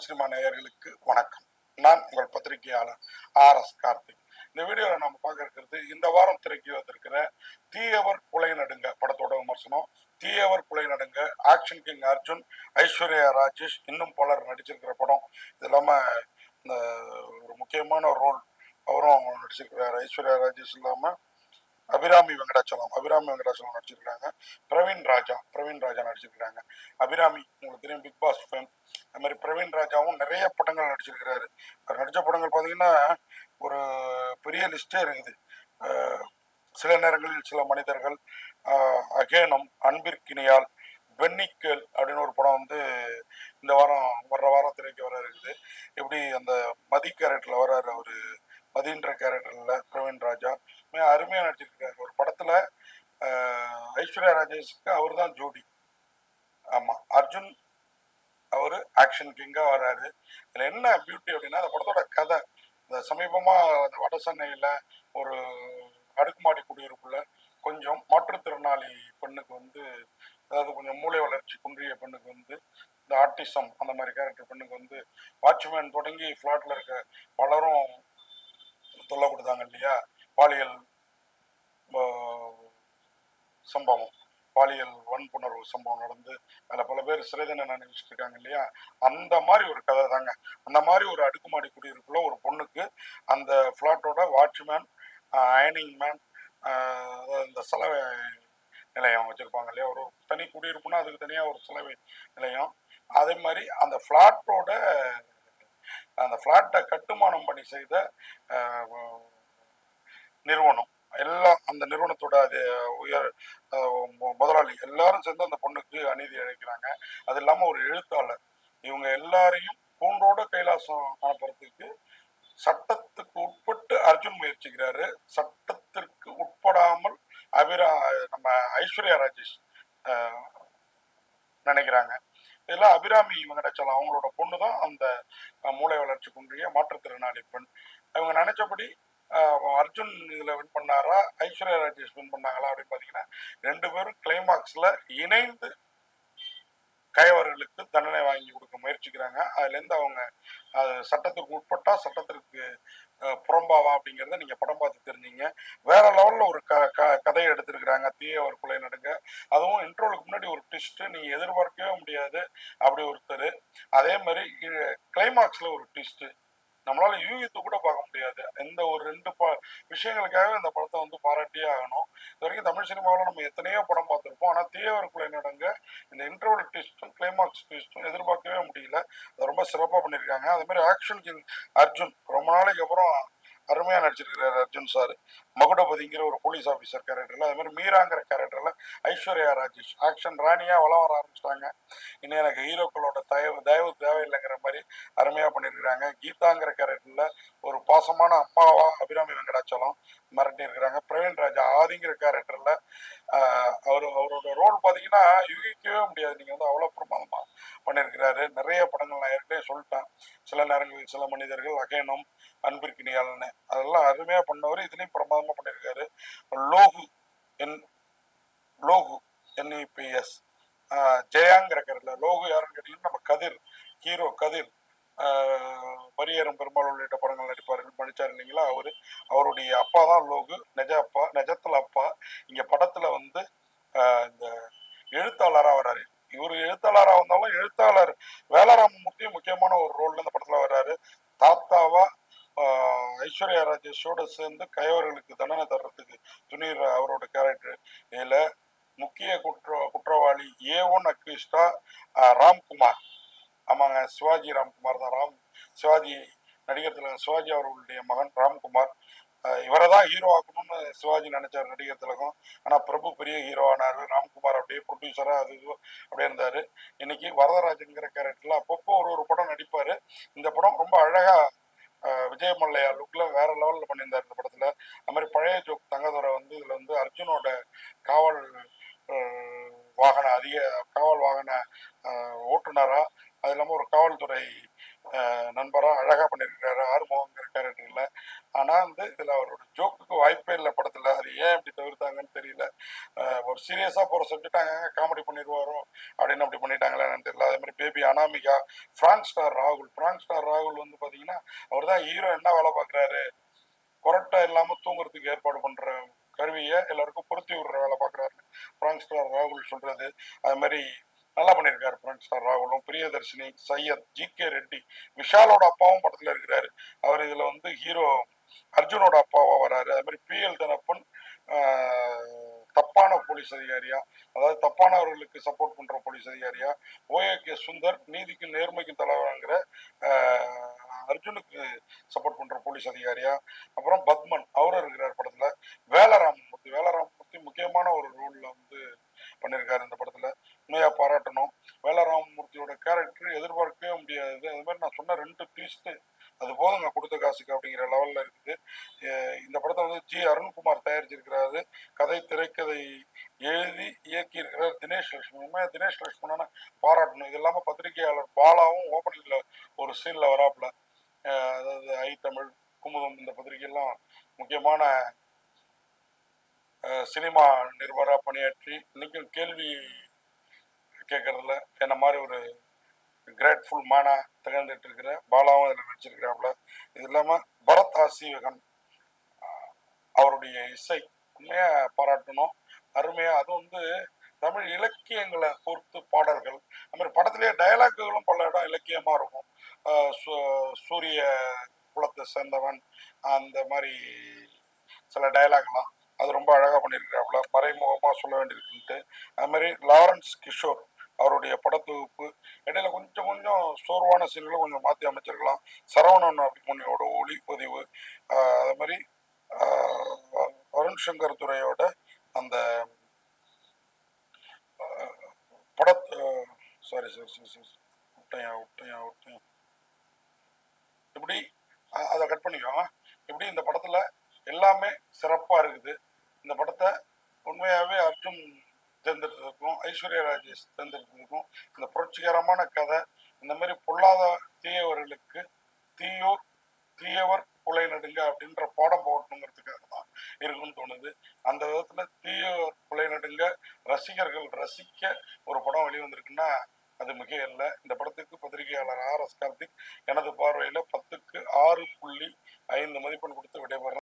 Tamil cinema நேயர்களுக்கு வணக்கம். நான் உங்கள் பத்திரிகையாளர் ஆர் எஸ் கார்த்திக். இந்த வீடியோவில் நம்ம பார்க்க இருக்கிறது இந்த வாரம் திரைக்கு வந்திருக்கிற தீயவர் புலை நடுங்க படத்தோட விமர்சனம். தீயவர் புலை நடுங்க ஆக்ஷன் கிங் அர்ஜுன் ஐஸ்வர்யா ராஜேஷ் இன்னும் பலர் நடிச்சிருக்கிற படம். இது இல்லாமல் இந்த ஒரு முக்கியமான ரோல் அவரும் நடிச்சிருக்கிறார். ஐஸ்வர்யா ராஜேஷ் இல்லாமல் அபிராமி வெங்கடாச்சலம் அபிராமி வெங்கடாச்சலம் நடிச்சிருக்காங்க. பிரவீன் ராஜா பிரவீன் ராஜா நடிச்சிருக்காங்க. அபிராமி உங்களுக்கு தெரியும் பிக் பாஸ் ஃபேம் அது மாதிரி பிரவீன் ராஜாவும் நிறைய படங்கள் நடிச்சிருக்கிறாரு. அவர் நடித்த படங்கள் பார்த்தீங்கன்னா ஒரு பெரிய லிஸ்டே இருக்குது. சில நேரங்களில் சில மனிதர்கள் அகேனம் அன்பிற்கினியால் வெண்ணிக்கல் அப்படின்னு ஒரு படம் வந்து இந்த வாரம் வர்ற வாரம் திரைக்கு வர இருக்குது. எப்படி அந்த மதி கேரக்டர்ல வர்றாரு அவரு? மதின்ற கேரக்டர்ல பிரவீன் ராஜா. அருமையாக அருமையா நடிச்சிருக்காரு. ஐஸ்வர்யா ராஜேஷுக்கு அவர் தான் ஜோடி. ஆமா அர்ஜுன் அவரு ஆக்ஷன் கிங்காக வர்றாரு இதுல என்ன பியூட்டி அப்படின்னா அந்த படத்தோட கதை இந்த சமீபமா அந்த வட சென்னையில் ஒரு அடுக்குமாடி குடியிருப்புல கொஞ்சம் மாற்றுத்திறனாளி பெண்ணுக்கு வந்து அதாவது கொஞ்சம் மூளை வளர்ச்சி குன்றிய பெண்ணுக்கு வந்து இந்த ஆர்டிசம் அந்த மாதிரி கேரக்டர் பெண்ணுக்கு வந்து வாட்ச்மேன் தொடங்கி ஃப்ளாட்ல இருக்க பலரும் தொல்லை கொடுத்தாங்க இல்லையா? பாலியல் சம்பவம். பாலியல் வன்புணர்வு சம்பவம் நடந்து அதில் பல பேர் சிறை தண்டனை அனுபவிச்சுட்டு இருக்காங்க இல்லையா? அந்த மாதிரி ஒரு கதை தாங்க. அந்த மாதிரி ஒரு அடுக்குமாடி குடியிருப்புல ஒரு பொண்ணுக்கு அந்த ஃப்ளாட்டோட வாட்ச்மேன் அயனிங் மேன் இந்த சலவை நிலையம் வச்சுருப்பாங்க இல்லையா? ஒரு தனி குடியிருப்புனா அதுக்கு தனியாக ஒரு சலவை நிலையம். அதே மாதிரி அந்த ஃப்ளாட்டோட அந்த ஃப்ளாட்டை கட்டுமானம் பண்ணி செய்த நிறுவனம். எல்லாம் அந்த நிறுவனத்தோட அது உயர் முதலாளி எல்லாரும் சேர்ந்து அந்த பொண்ணுக்கு அநீதி இழைக்கிறாங்க அது இல்லாமல் ஒரு எழுத்தாளர். இவங்க எல்லாரையும் பூண்டோட கைலாசம் அனுப்புறதுக்கு சட்டத்துக்கு உட்பட்டு அர்ஜுன் முயற்சிக்கிறாரு. சட்டத்திற்கு உட்படாமல் அபிரா நம்ம ஐஸ்வர்யா ராஜேஷ் நினைக்கிறாங்க. இதெல்லாம் அபிராமி வெங்கடாச்சலம் அவங்களோட பொண்ணு தான் அந்த மூளை வளர்ச்சி குன்றிய மாற்றுத்திறனாளி பெண். அவங்க நினைச்சபடி அர்ஜுன் இதில் வின் பண்ணாரா? ஐஸ்வர்யா ராஜேஷ் வின் பண்ணாங்களா அப்படின்னு பார்த்தீங்கன்னா ரெண்டு பேரும் கிளைமாக்ஸில் இணைந்து கயவர்களுக்கு தண்டனை வாங்கி கொடுக்க முயற்சிக்கிறாங்க. அதுலேருந்து அவங்க அது சட்டத்துக்கு உட்பட்டா சட்டத்திற்கு புறம்பாவா அப்படிங்கிறத நீங்க படம் பார்த்து தெரிஞ்சீங்க. வேற லெவல்ல ஒரு க க கதையை எடுத்திருக்கிறாங்க. தீயவர் கொலை நடுங்க. அதுவும் இன்ட்ரோலுக்கு முன்னாடி ஒரு ட்விஸ்ட் நீங்க எதிர்பார்க்கவே முடியாது அப்படி ஒருத்தர். அதே மாதிரி கிளைமாக்ஸ்ல ஒரு ட்விஸ்ட் நம்மளால யூகித்து கூட பார்க்க முடியாது. எந்த விஷயங்களுக்காக இந்த படத்தை வந்து பாராட்டியே ஆகணும். இது வரைக்கும் தமிழ் சினிமாவில் நம்ம எத்தனையோ படம் பார்த்துருப்போம். ஆனால் தீயவருக்குள்ளே நடங்க இந்த இன்டர்வல் ட்விஸ்ட்டும் கிளைமாக்ஸ் ட்விஸ்ட்டும் எதிர்பார்க்கவே முடியல. அது ரொம்ப சிறப்பாக பண்ணியிருக்காங்க. அதே மாதிரி ஆக்ஷன் கிங் அர்ஜுன் ரொம்ப நாளைக்கு அப்புறம் அருமையாக நடிச்சிருக்கிறார் அர்ஜுன் சார். மகுடபதிங்கிற ஒரு போலீஸ் ஆஃபீஸர் கேரக்டரில் அதே மாதிரி மீராங்கிற கேரக்டரில் ஐஸ்வர்யா ராஜேஷ் ஆக்ஷன் ராணியாக வளம் வர ஆரம்பிச்சிட்டாங்க. இன்னும் எனக்கு ஹீரோக்களோட தயவு தயவு தேவையில்லைங்கிற மாதிரி அருமையாக பண்ணியிருக்கிறாங்க கீதாங்கிற கேரக்டரில் ஒரு பாசமான அப்பாவா அபிராமி வெங்கடாச்சலம் மிரட்டி இருக்கிறாங்க பிரவீன் ராஜா ஆதிங்கிற கேரக்டரில் அவர் அவரோட ரோல் பார்த்தீங்கன்னா யூகிக்கவே முடியாது. நீங்கள் வந்து அவ்வளோ பிரமாதமாக பண்ணியிருக்கிறாரு. நிறைய படங்கள் நான் ஏற்கனவே சொல்லிட்டேன். சில நேரங்களில் சில மனிதர்கள் அகேனம் அன்பிற்கினியால்னு அதெல்லாம் அருமையாக பண்ணவர் இதுலேயும் பிரமாதமாக பண்ணியிருக்காரு. லோகு என் லோகு என்இபிஎஸ் ஜெயாங்கிற கரில் லோகு யாருன்னு கேட்டீங்கன்னா நம்ம கதிர் ஹீரோ கதிர். பரியேறும் பெருமாள் உள்ளிட்ட படங்கள் நடிப்பார்கள் நடிச்சார் இல்லைங்களா அவர்? அவருடைய அப்பா தான் லோகு. நெஜ அப்பா நிஜத்துல அப்பா. இங்க படத்துல வந்து இந்த எழுத்தாளராக வராரு இவர் எழுத்தாளராக வந்தாலும் எழுத்தாளர் வேலாராமமூர்த்தியும் முக்கியமான ஒரு ரோல்ல இந்த படத்துல வர்றாரு. தாத்தாவா ஐஸ்வர்யா ராஜேஷோட சேர்ந்து கயவர்களுக்கு தண்டனை தர்றதுக்கு துணிகிற அவரோட கேரக்டர் இதில் முக்கிய குற்ற குற்றவாளி ஏ ஒன் அக்யூஸ்டா ராம்குமார். ஆமாங்க சிவாஜி ராம்குமார் தான். ராம் சிவாஜி நடிகர் திலகம் சிவாஜி அவர்களுடைய மகன் ராம்குமார். இவரை தான் ஹீரோ ஆக்கணும்னு சிவாஜி நினைச்சார் நடிகர் திலகம். ஆனால் பிரபு பெரிய ஹீரோ ஆனார். ராம்குமார் அப்படியே ப்ரொடியூசராக அது இது அப்படியே இருந்தார். இன்னைக்கு வரதராஜன்கிற கேரக்டரில் அப்பப்போ ஒரு ஒரு படம் நடிப்பார். இந்த படம் ரொம்ப அழகாக விஜய் மல்லையா லுக்கில் வேற லெவலில் பண்ணியிருந்தார் இந்த படத்தில் அது மாதிரி பழைய ஜோக் தங்கதுரை வந்து இதில் வந்து அர்ஜுனோட காவல் அஹ், வாகன அதிக காவல் வாகன அஹ், ஓட்டுநரா அது இல்லாமல் ஒரு காவல்துறை நண்பராக அழகாக பண்ணியிருக்காரு ஆறுமுகம் கேரக்டர்ல ஆனால் வந்து இதில் அவரோட ஜோக்குக்கு வாய்ப்பே இல்லை படத்தில். அது ஏன் இப்படி தவிர்த்தாங்கன்னு தெரியல. ஒரு சீரியஸாக போகிற சப்ஜெக்ட் காமெடி பண்ணிடுவாரோ அப்படின்னு அப்படி பண்ணிட்டாங்களே என்னன்னு தெரியல. அதே மாதிரி பேபி அனாமிகா ஃப்ராங்க் ஸ்டார் ராகுல். ஃப்ராங்க் ஸ்டார் ராகுல் வந்து பார்த்தீங்கன்னா அவர் தான் ஹீரோ என்ன வேலை பார்க்குறாரு கொரட்டை இல்லாமல் தூங்குறதுக்கு ஏற்பாடு பண்ணுற கருவியை எல்லாருக்கும் பொருத்தி விடுற வேலை பார்க்குறாரு ஃப்ராங்க் ஸ்டார் ராகுல் சொல்கிறது அது மாதிரி நல்லா பண்ணியிருக்காரு பிராங்க் ஸ்டார் ராகுலும். பிரியதர்ஷினி சையத் ஜி கே ரெட்டி விஷாலோட அப்பாவும் படத்தில் இருக்கிறாரு. அவர் இதில் வந்து ஹீரோ அர்ஜுனோட அப்பாவாக வராரு. அது மாதிரி பிஎல் தனப்பன் தப்பான போலீஸ் அதிகாரியா? அதாவது தப்பானவர்களுக்கு சப்போர்ட் பண்ற போலீஸ் அதிகாரியா? ஓஏகே சுந்தர் நீதிக்கும் நேர்மைக்கும் தலைவராங்கிற அர்ஜுனுக்கு சப்போர்ட் பண்ற போலீஸ் அதிகாரியா? அப்புறம் பத்மன் அவரும் இருக்கிறார் படத்துல. வேலராமமூர்த்தி வேலராமமூர்த்தி முக்கியமான ஒரு ரோல்ல வந்து பண்ணியிருக்காரு இந்த படத்துல. உண்மையாக பாராட்டணும். வேலராமமூர்த்தியோட கேரக்டர் எதிர்பார்க்கவே முடியாது. அது மாதிரி நான் சொன்ன ரெண்டு ட்விஸ்ட்டு அது போதுங்க கொடுத்த காசுக்கு அப்படிங்கிற லெவலில் இருக்குது. இந்த படத்தை வந்து ஜி அருண்குமார் தயாரிச்சிருக்கிறாரு. கதை திரைக்கதை எழுதி இயக்கியிருக்கிறார் தினேஷ் லட்சுமி. உண்மையாக தினேஷ் லட்சுமணனை பாராட்டணும். இது இல்லாமல் பத்திரிகையாளர் பாலாவும் ஓப்பனிங்ல ஒரு சீனில் வராப்புல. அதாவது ஐ தமிழ் குமுதம் இந்த பத்திரிகையெல்லாம் முக்கியமான சினிமா நிருபராக பணியாற்றி இன்னைக்கும் கேள்வி கேட்கறதுல என்ன மாதிரி ஒரு கிரேட்ஃபுல் மேனா திகழ்ந்துட்டு இருக்கிற பாலாவும் இதில் நடிச்சிருக்கிறாப்புல இது இல்லாமல் பரத் ஆசீவகன் அவருடைய இசை உண்மையா பாராட்டணும். அருமையா அது வந்து தமிழ் இலக்கியங்களை பொறுத்து பாடல்கள். அது மாதிரி படத்திலேயே டயலாக்குகளும் பல இடம் இலக்கியமாக இருக்கும். சூரிய குலத்தை சேர்ந்தவன் அந்த மாதிரி சில டயலாக்லாம் அது ரொம்ப அழகாக பண்ணியிருக்கிறாப்புல மறைமுகமாக சொல்ல வேண்டியிருக்குன்ட்டு அது மாதிரி லாரன்ஸ் கிஷோர் அவருடைய படத்தொகுப்பு இடையில கொஞ்சம் கொஞ்சம் சோர்வான சீன்களை கொஞ்சம் மாற்றி அமைச்சிருக்கலாம். சரவணன் அப்படிமணியோட ஒளிப்பதிவு ஆஹ் அது மாதிரி அருண் சங்கர் துறையோட அந்த பட சாரி சாரி சாரி சாரி விட்டையா விட்டையா விட்டையா இப்படி அதை கட் பண்ணிக்கோ இப்படி இந்த படத்துல எல்லாமே சிறப்பா இருக்குது. இந்த படத்தை உண்மையாவே அர்ஜுன் தேர்ந்தெடுத்ததுக்கும் ஐஸ்வர்யா ராஜேஷ் தேர்ந்தெடுத்ததுக்கும் இந்த புரட்சிகரமான கதை இந்த மாதிரி பொல்லாத தீயவர்களுக்கு தீயோர் தீயவர் புலை நடுங்க அப்படின்ற பாடம் போடணுங்கிறதுக்காக தான் இருக்குன்னு தோணுது. அந்த விதத்துல தீயவர் புலை நடுங்க ரசிகர்கள் ரசிக்க ஒரு படம் வெளிவந்திருக்குன்னா அது மிக இல்லை இந்த படத்துக்கு பத்திரிகையாளர் ஆர் எஸ் கார்த்திக் எனது பார்வையில பத்துக்கு ஆறு புள்ளி ஐந்து மதிப்பெண் கொடுத்து விடைபெறேன்